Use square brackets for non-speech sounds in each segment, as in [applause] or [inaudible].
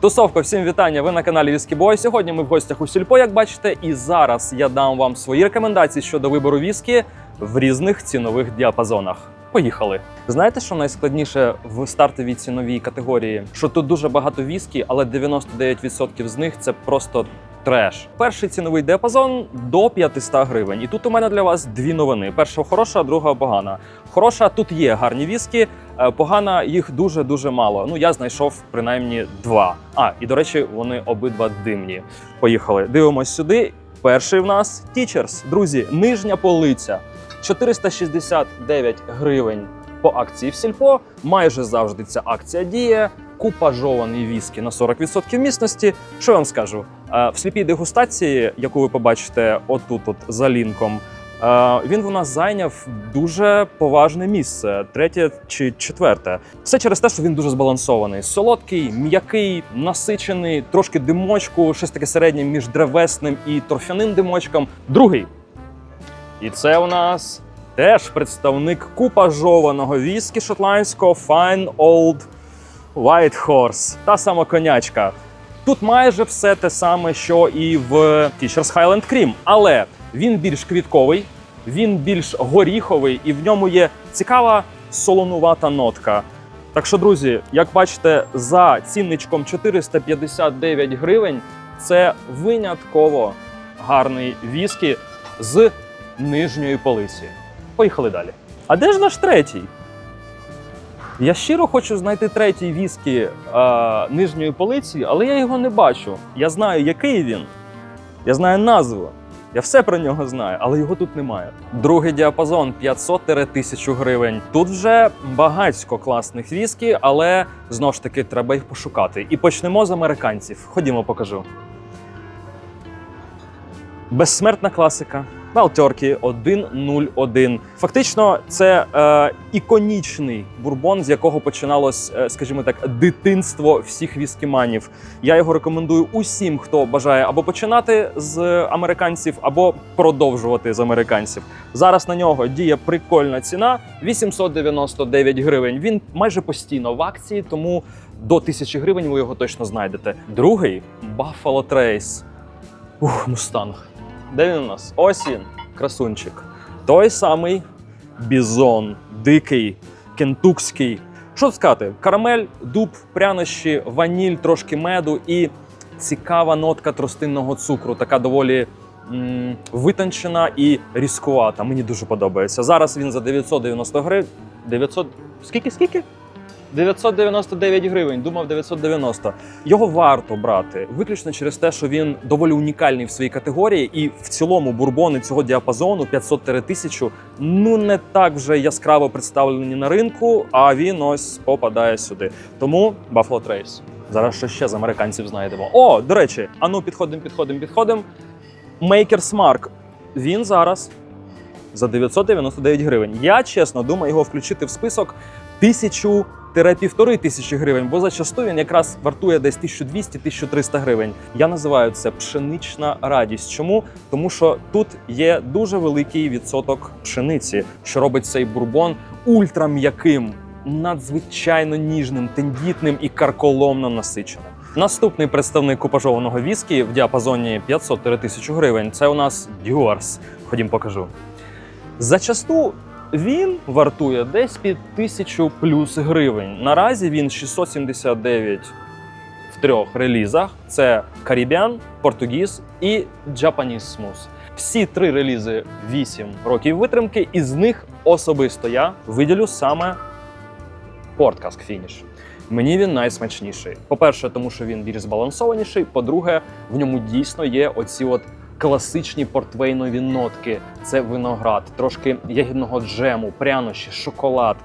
Тусовка, всім вітання! Ви на каналі Віскі Бой. Сьогодні ми в гостях у Сільпо, як бачите, і зараз я дам вам свої рекомендації щодо вибору віскі в різних цінових діапазонах. Поїхали! Знаєте, що найскладніше в стартовій ціновій категорії? Що тут дуже багато віскі, але 99% з них це просто треш. Перший ціновий діапазон до 500 гривень. І тут у мене для вас дві новини: перша хороша, друга погана. Хороша тут є гарні віскі, е, погана їх дуже дуже мало. Ну я знайшов принаймні два. А і до речі, вони обидва димні. Поїхали. Дивимось сюди. Перший в нас Teachers. Друзі, нижня полиця. 469 гривень по акції в сільпо. Майже завжди ця акція діє. Купажований віскі на 40% міцності. Що я вам скажу? Е, В сліпій дегустації, яку ви побачите отут, от за лінком, е, він у нас зайняв дуже поважне місце, третє чи четверте. Все через те, що він дуже збалансований. Солодкий, м'який, насичений, трошки димочку, щось таке середнє між древесним і торфяним димочком. Другий. І це у нас теж представник купажованого віскі шотландського Fine Old White Horse. Та сама конячка. Тут майже все те саме, що і в Teacher's Highland Cream, але він більш квітковий, він більш горіховий, і в ньому є цікава солонувата нотка. Так що, друзі, як бачите, за цінничком 459 гривень це винятково гарний віскі з нижньої полиці. Поїхали далі. А де ж наш третій? Я щиро хочу знайти третій віскі е, нижньої полиці, але я його не бачу. Я знаю, який він. Я знаю назву. Я все про нього знаю, але його тут немає. Другий діапазон 500-1000 гривень. Тут вже багатько класних віскі, але знову ж таки треба їх пошукати. І почнемо з американців. Ходімо, покажу. Безсмертна класика. Валтерки 101. Фактично, це е, іконічний бурбон, з якого починалось, е, скажімо так, дитинство всіх віскіманів. Я його рекомендую усім, хто бажає або починати з американців, або продовжувати з американців. Зараз на нього діє прикольна ціна 899 гривень. Він майже постійно в акції, тому до 1000 гривень ви його точно знайдете. Другий Buffalo Trace. Ух, мустанг. Де він у нас? Ось він, красунчик. Той самий бізон, дикий, кентукський. Що сказати? Карамель, дуб, прянощі, ваніль, трошки меду і цікава нотка тростинного цукру, така доволі м, витончена і різкувата. Мені дуже подобається. Зараз він за 990 гривень. 900... Скільки, скільки? 999 гривень, думав 990. Його варто брати виключно через те, що він доволі унікальний в своїй категорії, і в цілому бурбони цього діапазону 500-1000 ну не так вже яскраво представлені на ринку. А він ось попадає сюди. Тому Buffalo Trace. Зараз що ще з американців знайдемо. О, до речі, ану, підходимо, підходимо, підходимо. Maker's Mark. Він зараз за 999 гривень. Я чесно думаю його включити в список тисячу півтори тисячі гривень, бо зачасту він якраз вартує десь 1200-1300 гривень. Я називаю це пшенична радість. Чому? Тому що тут є дуже великий відсоток пшениці, що робить цей бурбон ультрам'яким, надзвичайно ніжним, тендітним і карколомно насиченим. Наступний представник купажованого віскі в діапазоні 500-1000 гривень. Це у нас Дюарс. Ходім, покажу. Зачасту він вартує десь під 1000 плюс гривень. Наразі він 679 в трьох релізах: це Caribbean, Португіз і Japanese Smooth. Всі три релізи 8 років витримки, і з них особисто я виділю саме Cask Finish. Мені він найсмачніший. По-перше, тому що він більш збалансованіший. По-друге, в ньому дійсно є оці от класичні портвейнові нотки. Це виноград, трошки ягідного джему, прянощі, шоколад.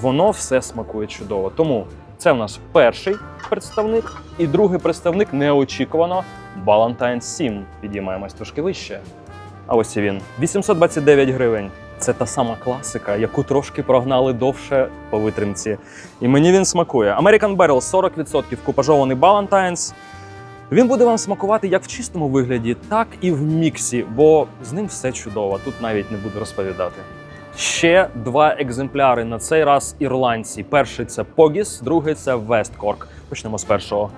Воно все смакує чудово. Тому це в нас перший представник, і другий представник неочікувано Valentine's 7. Підіймаємось трошки вище. А ось і він 829 гривень. Це та сама класика, яку трошки прогнали довше по витримці. І мені він смакує. American Barrel 40% купажований Ballantines. Він буде вам смакувати як в чистому вигляді, так і в міксі, бо з ним все чудово. Тут навіть не буду розповідати. Ще два екземпляри на цей раз ірландці. Перший це Pogis, другий це Westcork. Почнемо з першого.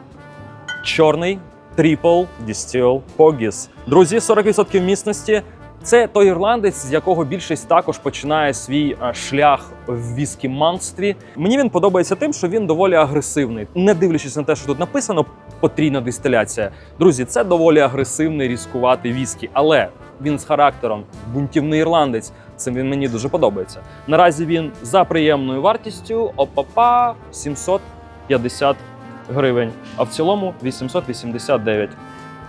чорний Triple Distill Poggies. Друзі, 40% міцності. Це той ірландець, з якого більшість також починає свій е, шлях в віскі монстрі. Мені він подобається тим, що він доволі агресивний, не дивлячись на те, що тут написано потрійна дистиляція. Друзі, це доволі агресивний, різкуватий віскі, але він з характером бунтівний ірландець. Це він мені дуже подобається. Наразі він за приємною вартістю опапа 750 гривень, а в цілому 889.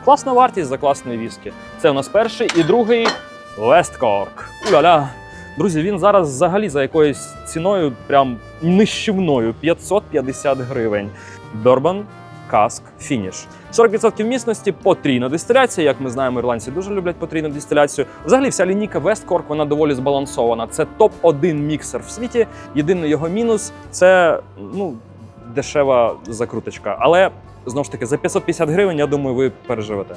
Класна вартість за класний віскі. Це у нас перший і другий Весткорк. Уля-ля. Друзі, він зараз взагалі за якоюсь ціною прям нищівною 550 гривень. Бёрбан Каск Фініш. 40% міцності, потрійна дистиляція. Як ми знаємо, ірландці дуже люблять потрійну дистиляцію. Взагалі, вся лінійка Westcork, вона доволі збалансована. Це топ-1 міксер в світі. Єдиний його мінус це ну, дешева закруточка. Але знову ж таки, за 550 гривень, я думаю, ви переживете.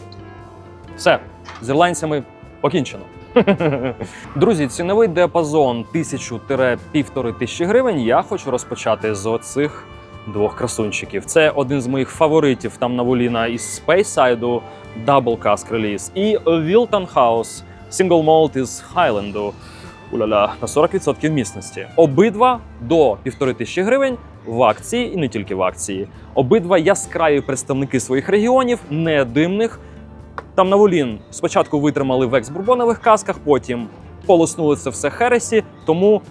Все, з ірландцями покінчено. [laughs] Друзі, ціновий діапазон 1000-1500 тисячі гривень. Я хочу розпочати з оцих двох красунчиків. Це один з моїх фаворитів там на Воліна із Speyside, Double Cask Release, і Wilton House Single Malt із Highland. Уля-ля, на 40% міцності. Обидва до 1500 гривень в акції і не тільки в акції. Обидва яскраві представники своїх регіонів, не димних. Там на Волін спочатку витримали в екс-бурбонових касках, потім полоснули це все Хересі, тому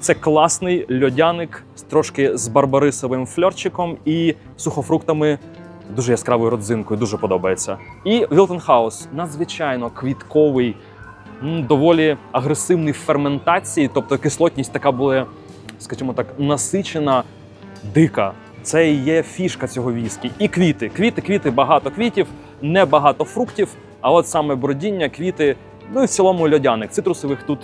це класний льодяник трошки з барбарисовим фльорчиком і сухофруктами. Дуже яскравою родзинкою, дуже подобається. І Wilton House надзвичайно квітковий, доволі агресивний в ферментації, тобто кислотність така була, скажімо так, насичена, дика. Це і є фішка цього віскі. І квіти. Квіти, квіти, багато квітів, не багато фруктів. А от саме бродіння, квіти, ну і в цілому льодяник. Цитрусових тут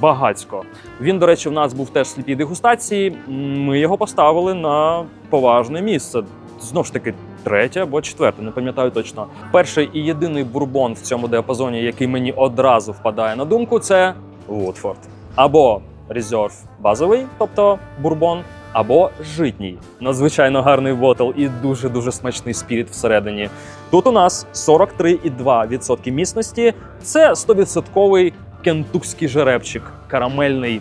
багацько. Він, до речі, в нас був теж сліпій дегустації. Ми його поставили на поважне місце. Знову ж таки, третє або четверте, не пам'ятаю точно. Перший і єдиний бурбон в цьому діапазоні, який мені одразу впадає на думку, це Woodford. Або Reserve базовий, тобто бурбон, або житній. Надзвичайно гарний ботл і дуже дуже смачний спіріт всередині. Тут у нас 43,2% міцності. Це 100% кентукський жеребчик, карамельний,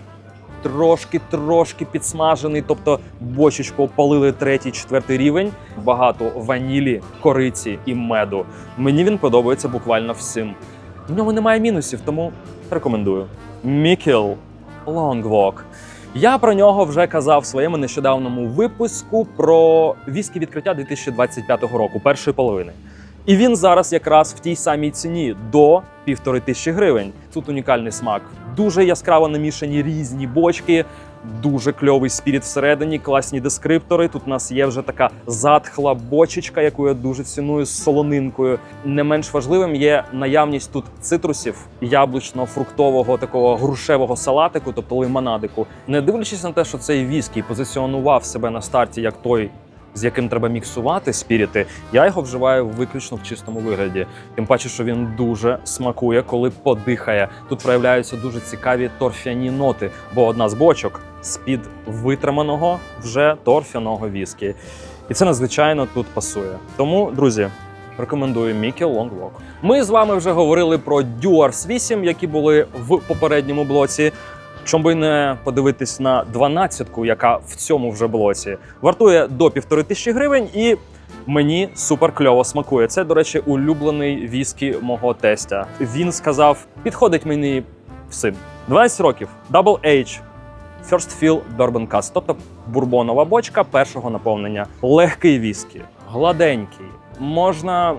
трошки-трошки підсмажений, тобто бочечку опалили третій, четвертий рівень. Багато ванілі, кориці і меду. Мені він подобається буквально всім. В ньому немає мінусів, тому рекомендую. Мікел Лонгвок. Я про нього вже казав в своєму нещодавному випуску про віскі відкриття 2025 року, першої половини. І він зараз якраз в тій самій ціні до півтори тисячі гривень. Тут унікальний смак. Дуже яскраво намішані різні бочки, дуже кльовий спіріт всередині, класні дескриптори. Тут у нас є вже така затхла бочечка, яку я дуже ціную з солонинкою. Не менш важливим є наявність тут цитрусів, яблучно-фруктового такого грушевого салатику, тобто лимонадику. Не дивлячись на те, що цей віскі позиціонував себе на старті як той з яким треба міксувати спіріти, я його вживаю виключно в чистому вигляді. Тим паче, що він дуже смакує, коли подихає. Тут проявляються дуже цікаві торфяні ноти, бо одна з бочок з-під витриманого вже торфяного віскі. І це надзвичайно тут пасує. Тому, друзі. Рекомендую Мікі Лонгвок. Ми з вами вже говорили про Duars 8, які були в попередньому блоці. Чому би не подивитись на 12-ку, яка в цьому вже блоці вартує до півтори тисячі гривень, і мені супер кльово смакує. Це, до речі, улюблений віскі мого тестя. Він сказав: підходить мені всім. 12 років, Double H, First Fill Bourbon Cask, тобто бурбонова бочка першого наповнення. Легкий віскі, гладенький. Можна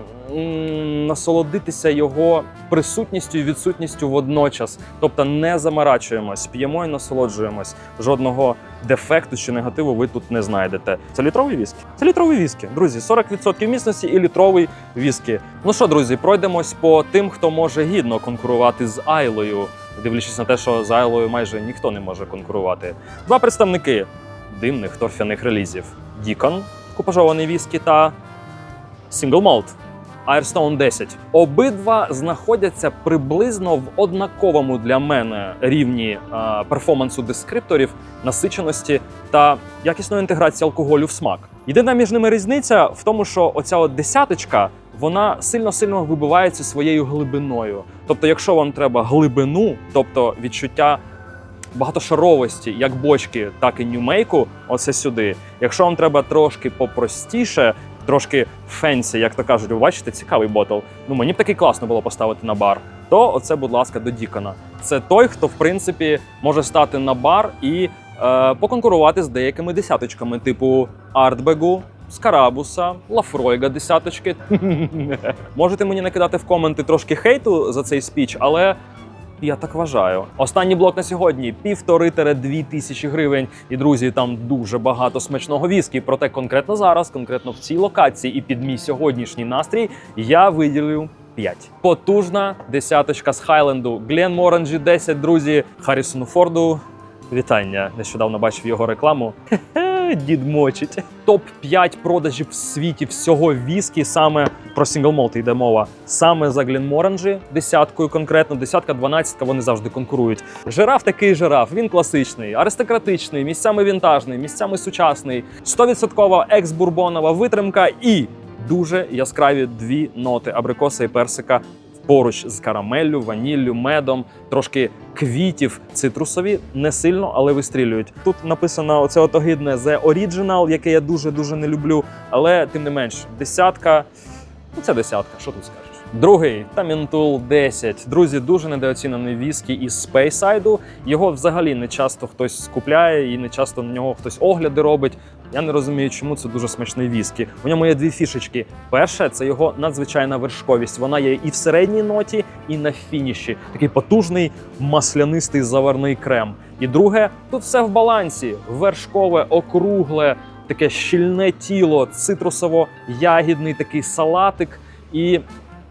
насолодитися його присутністю і відсутністю водночас. Тобто не замарачуємось, п'ємо і насолоджуємось. Жодного дефекту чи негативу ви тут не знайдете. Це літровий віскі? Це літровий віскі. Друзі, 40% міцності і літровий віскі. Ну що, друзі, пройдемось по тим, хто може гідно конкурувати з Айлою, дивлячись на те, що з Айлою майже ніхто не може конкурувати. Два представники димних торфяних релізів: Дікон, купажований віскі та Single Malt Airstone 10. Обидва знаходяться приблизно в однаковому для мене рівні е, перформансу дескрипторів, насиченості та якісної інтеграції алкоголю в смак. Єдина між ними різниця в тому, що оця от десяточка вона сильно-сильно вибивається своєю глибиною. Тобто, якщо вам треба глибину, тобто відчуття багатошаровості, як бочки, так і ньюмейку, оце сюди. Якщо вам треба трошки попростіше, трошки фенсі, як то кажуть, ви бачите, цікавий ботл. Ну мені б такий класно було поставити на бар. То оце, будь ласка, до Дікона. Це той, хто в принципі може стати на бар і е, поконкурувати з деякими десяточками, типу Артбегу. Скарабуса, Лафройга десяточки. [laughs] Можете мені накидати в коменти трошки хейту за цей спіч, але я так вважаю. Останній блок на сьогодні півтори-дві тисячі гривень. І друзі, там дуже багато смачного віскі. Проте конкретно зараз, конкретно в цій локації і під мій сьогоднішній настрій, я виділив 5. Потужна десяточка з Хайленду. Глен Моранджі 10, друзі. Харрісону Форду. Вітання. Нещодавно бачив його рекламу. Хе-хе, [laughs] Дід мочить. Топ 5 продажів в світі всього віскі саме про сингл молт йде мова. Саме за Гленморанджі, десяткою конкретно, десятка, дванадцятка, вони завжди конкурують. Жираф такий жираф, він класичний, аристократичний, місцями вінтажний, місцями сучасний, 100% екс-бурбонова витримка і дуже яскраві дві ноти абрикоса і персика. Поруч з карамеллю, ваніллю, медом, трошки квітів цитрусові, не сильно, але вистрілюють. Тут написано оце от огидне The Original, яке я дуже дуже не люблю. Але тим не менш, десятка. Ну, це десятка, що тут скажеш? Другий Тамінтул 10. Друзі, дуже недооцінений віскі із Спейсайду. Його взагалі не часто хтось скупляє і не часто на нього хтось огляди робить. Я не розумію, чому це дуже смачний віскі. У ньому є дві фішечки. Перше, це його надзвичайна вершковість. Вона є і в середній ноті, і на фініші. Такий потужний маслянистий заварний крем. І друге, тут все в балансі: вершкове, округле, таке щільне тіло, цитрусово-ягідний такий салатик і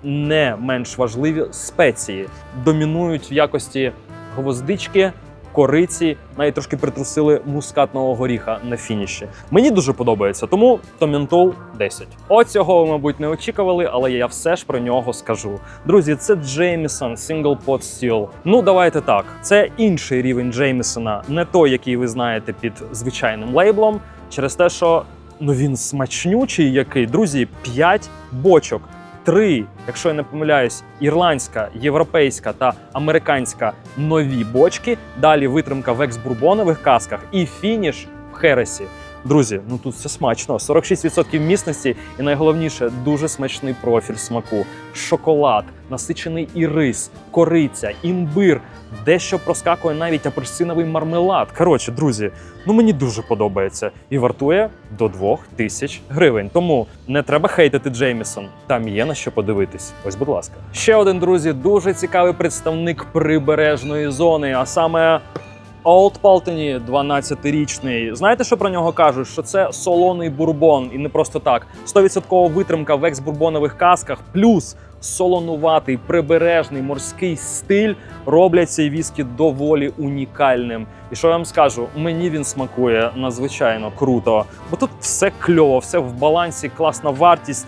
не менш важливі спеції домінують в якості гвоздички, кориці, навіть трошки притрусили мускатного горіха на фініші. Мені дуже подобається, тому Томінтол 10. От цього ви, мабуть, не очікували, але я все ж про нього скажу. Друзі, це Джеймісон Single Pot Still. Ну давайте так. Це інший рівень Джеймісона, не той, який ви знаєте під звичайним лейблом, через те, що ну він смачнючий, який друзі, 5 бочок. Три, якщо я не помиляюсь, ірландська, європейська та американська нові бочки. Далі витримка в екс-бурбонових касках і фініш в Хересі. Друзі, ну тут все смачно. 46% міцності, і найголовніше дуже смачний профіль смаку. Шоколад, насичений і рис, кориця, імбир, дещо проскакує навіть апельсиновий мармелад. Коротше, друзі, ну мені дуже подобається і вартує до 2000 гривень. Тому не треба хейтити Джеймісон. Там є на що подивитись. Ось, будь ласка. Ще один друзі, дуже цікавий представник прибережної зони, а саме. Олд Палтені, 12-річний. Знаєте, що про нього кажуть? Що це солоний бурбон, і не просто так. 100% витримка в екс-бурбонових касках, плюс солонуватий прибережний морський стиль роблять цей віскі доволі унікальним. І що я вам скажу, мені він смакує надзвичайно круто, бо тут все кльово, все в балансі, класна вартість.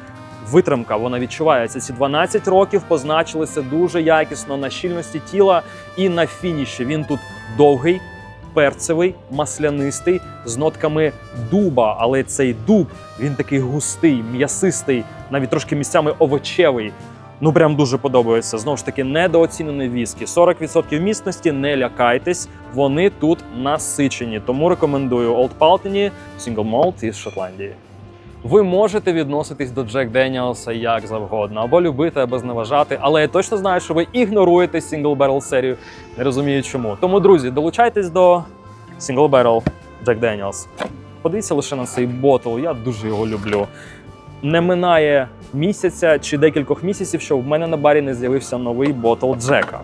Витримка вона відчувається. Ці 12 років позначилися дуже якісно на щільності тіла і на фініші. Він тут довгий, перцевий, маслянистий з нотками дуба. Але цей дуб він такий густий, м'ясистий, навіть трошки місцями овочевий. Ну прям дуже подобається. Знову ж таки, недооцінений віскі. 40% міцності, не лякайтесь, вони тут насичені. Тому рекомендую Old Palteny, Single Malt із Шотландії. Ви можете відноситись до Джек Деніелса як завгодно, або любити, або зневажати, але я точно знаю, що ви ігноруєте Single Barrel серію. Не розумію чому. Тому, друзі, долучайтесь до Single Barrel Jack Daniels. Подивіться лише на цей ботл, я дуже його люблю. Не минає місяця чи декількох місяців, що в мене на барі не з'явився новий ботл Джека.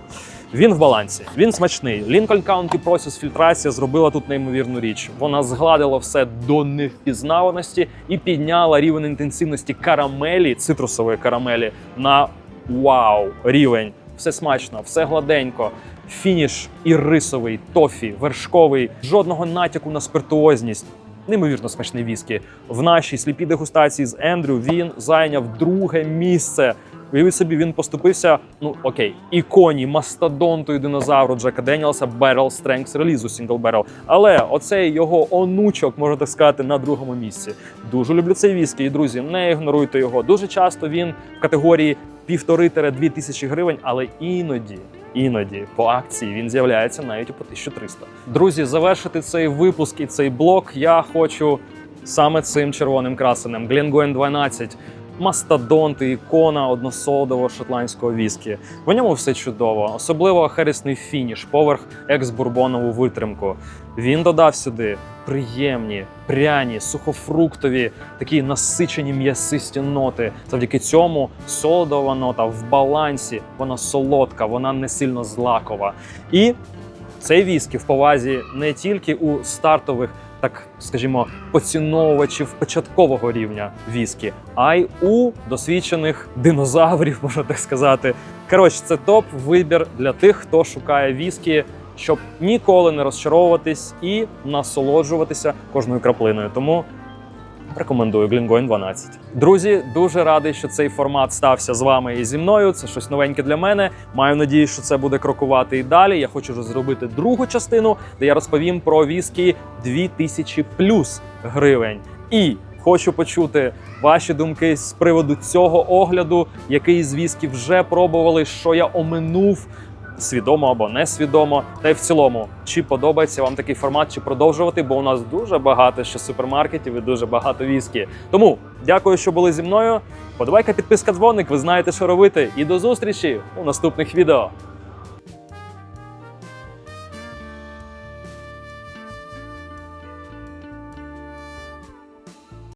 Він в балансі, він смачний. Lincoln County Process фільтрація зробила тут неймовірну річ. Вона згладила все до невпізнаваності і підняла рівень інтенсивності карамелі, цитрусової карамелі на вау рівень. Все смачно, все гладенько. Фініш і рисовий, тофі, вершковий, жодного натяку на спиртуозність. неймовірно смачний віскі. В нашій сліпій дегустації з Ендрю він зайняв друге місце. Уявіть собі, він поступився. Ну окей, іконі, мастодонту і динозавру Джека Деніелса Barrel Strength релізу Single Barrel. Але оцей його онучок, можна так сказати, на другому місці. Дуже люблю цей віскі, і друзі, не ігноруйте його. Дуже часто він в категорії півтори-дві тисячі гривень, але іноді. Іноді по акції він з'являється навіть по 1300. Друзі, завершити цей випуск і цей блок я хочу саме цим червоним красенем. Glengoyne 12. Мастодонт і ікона односолодового шотландського віскі. В ньому все чудово, особливо хересний фініш, поверх екс-бурбонову витримку. Він додав сюди приємні, пряні, сухофруктові, такі насичені м'ясисті ноти. Завдяки цьому солодова нота в балансі, вона солодка, вона не сильно злакова. І цей віскі в повазі не тільки у стартових, так скажімо, поціновувачів початкового рівня віскі, а й у досвідчених динозаврів, [laughs] можна так сказати. Коротше, це топ вибір для тих, хто шукає віскі, щоб ніколи не розчаровуватись і насолоджуватися кожною краплиною. Тому Рекомендую Glengoyne 12. Друзі, дуже радий, що цей формат стався з вами і зі мною. Це щось новеньке для мене. Маю надію, що це буде крокувати і далі. Я хочу вже зробити другу частину, де я розповім про віскі 2000 плюс гривень. І хочу почути ваші думки з приводу цього огляду, який з віскі вже пробували, що я оминув свідомо або несвідомо. Та й в цілому, чи подобається вам такий формат, чи продовжувати, бо у нас дуже багато ще супермаркетів і дуже багато віскі. Тому дякую, що були зі мною. Подобайка, підписка, дзвоник. Ви знаєте, що робити. І до зустрічі у наступних відео.